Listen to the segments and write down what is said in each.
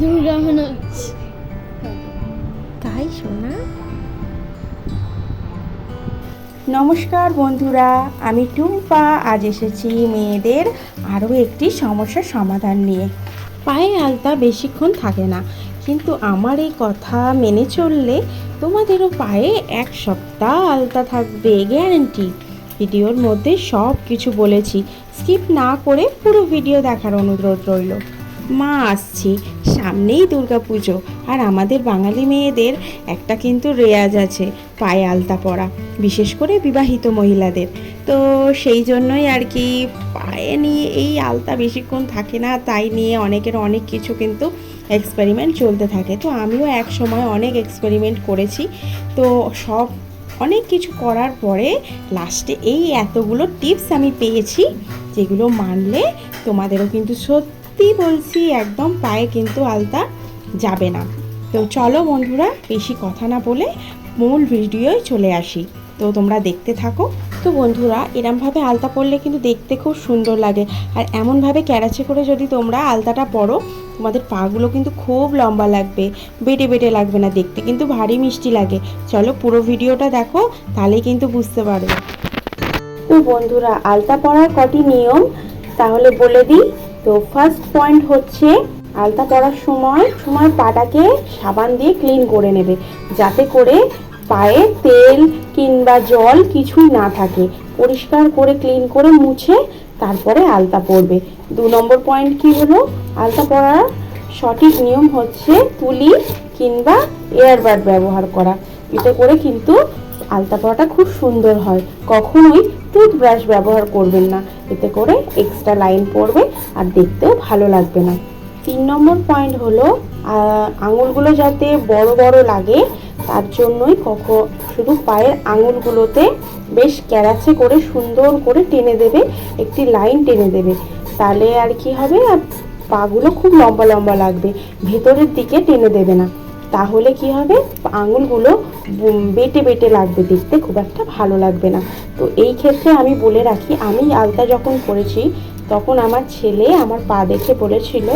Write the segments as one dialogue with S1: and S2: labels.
S1: দুর্গা মনে হচ্ছে
S2: তাই শোনা নমস্কার বন্ধুরা আমি টুম্পা। আজ এসেছি মেয়েদের আরও একটি সমস্যার সমাধান নিয়ে। পায়ে আলতা বেশিক্ষণ থাকে না কিন্তু আমার এই কথা মেনে চললে তোমাদেরও পায়ে এক সপ্তাহ আলতা থাকবে গ্যারান্টি। ভিডিওর মধ্যে সব কিছু বলেছি। স্কিপ না করে পুরো ভিডিও দেখার অনুরোধ রইল। মা আসছি, সামনেই দুর্গা পুজো আর আমাদের বাঙালি মেয়েদের একটা কিন্তু রেয়াজ আছে, পায়ে আলতা পরা, বিশেষ করে বিবাহিত মহিলাদের। তো সেই জন্যই আর কি পায়ে নিয়ে এই আলতা বেশিক্ষণ থাকে না, তাই নিয়ে অনেকের অনেক কিছু কিন্তু এক্সপেরিমেন্ট চলতে থাকে। তো আমিও এক সময় অনেক এক্সপেরিমেন্ট করেছি। তো সব, অনেক কিছু করার পরে লাস্টে এই এতগুলো টিপস আমি পেয়েছি, যেগুলো মানলে তোমাদেরও কিন্তু সত্যি বলছি, একদম পায়ে কিন্তু আলতা যাবে না। তো চলো বন্ধুরা, বেশি কথা না বলে মূল ভিডিওয় চলে আসি। তো তোমরা দেখতে থাকো। তো বন্ধুরা, এরমভাবে আলতা পরলে কিন্তু দেখতে খুব সুন্দর লাগে। আর এমনভাবে ক্যারাচে করে যদি তোমরা আলতাটা পরো, তোমাদের পাগুলো কিন্তু খুব লম্বা লাগবে। বেটে বেটে লাগবে না দেখতে, কিন্তু ভারী মিষ্টি লাগে। চলো পুরো ভিডিওটা দেখো, তাহলেই কিন্তু বুঝতে পারবে। তো বন্ধুরা, আলতা পরার কটি নিয়ম, তাহলে বলে দিই। তো ফার্স্ট পয়েন্ট হচ্ছে আলতা পরার সময় সময় পাটাকে সাবান দিয়ে ক্লিন করে নেবে, যাতে করে পায়ে তেল কিংবা জল কিছুই না থাকে। পরিষ্কার করে ক্লিন করে মুছে তারপরে আলতা পরবে। দু নম্বর পয়েন্ট কি হলো? আলতা পরার সঠিক নিয়ম হচ্ছে তুলি কিংবা এয়ারবাড ব্যবহার করা। এতে করে কিন্তু আলতা পরাটা খুব সুন্দর হয়। কখনোই টুথব্রাশ ব্যবহার করবেন না। এতে করে এক্সট্রা লাইন পড়বে আর দেখতেও ভালো লাগবে না। তিন নম্বর পয়েন্ট হলো আঙুলগুলো যাতে বড় বড় লাগে, তার জন্যই কখন শুধু পায়ের আঙুলগুলোতে বেশ ক্যারাচে করে সুন্দর করে টেনে দেবে, একটি লাইন টেনে দেবে। তাহলে আর কি হবে? আর পাগুলো খুব লম্বা লম্বা লাগবে, ভেতরের দিকে টেনে দেবে না। তাহলে কি হবে? আঙুলগুলো বেটে বেটে লাগবে, দেখতে খুব একটা ভালো লাগবে না। তো এই ক্ষেত্রে আমি বলে রাখি, আমি আলতা যখন পরেছি তখন আমার ছেলে আমার পা দেখে বলেছিল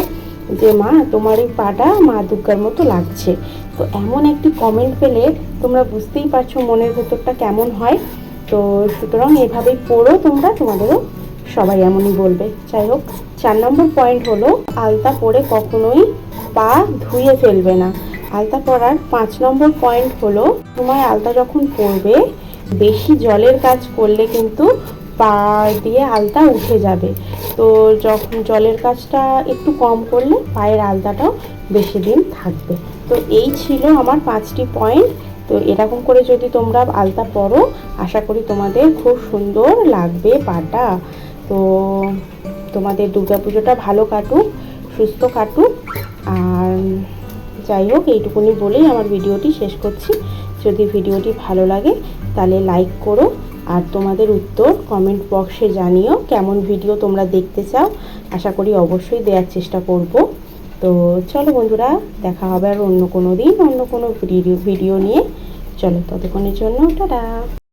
S2: যে, মা, তোমার এই পাটা মা দুর্গার মতো লাগছে। তো এমন একটি কমেন্ট পেলে তোমরা বুঝতেই পারছ মনের ভেতরটা কেমন হয়। তো সুতরাং এভাবেই পড়ো তোমরা, তোমাদেরও সবাই এমনই বলবে। যাই হোক, চার নম্বর পয়েন্ট হলো, আলতা পরে কখনোই পা ধুয়ে ফেলবে না। আলতা পরার পাঁচ নম্বর পয়েন্ট হলো, তোমার আলতা যখন পরবে, বেশি জলের কাজ করলে কিন্তু পা দিয়ে আলতা উঠে যাবে। তো যখন জলের কাজটা একটু কম করলে পায়ের আলতাটাও বেশি দিন থাকবে। তো এই ছিল আমার পাঁচটি পয়েন্ট। তো এরকম করে যদি তোমরা আলতা পরো, আশা করি তোমাদের খুব সুন্দর লাগবে পাটা। তো তোমাদের দুর্গাপুজোটা ভালো কাটুক, সুস্থ কাটুক। আর যাই হোক, এইটুকুনি বলেই আমার ভিডিওটি শেষ করছি। যদি ভিডিওটি ভালো লাগে, তাহলে লাইক করো আর তোমাদের উত্তর কমেন্ট বক্সে জানিও কেমন ভিডিও তোমরা দেখতে চাও। আশা করি অবশ্যই দেওয়ার চেষ্টা করব। তো চলো বন্ধুরা, দেখা হবে আর অন্য কোনো দিন, অন্য কোনো ভিডিও ভিডিও নিয়ে। চলো ততক্ষণের জন্য, টাটা।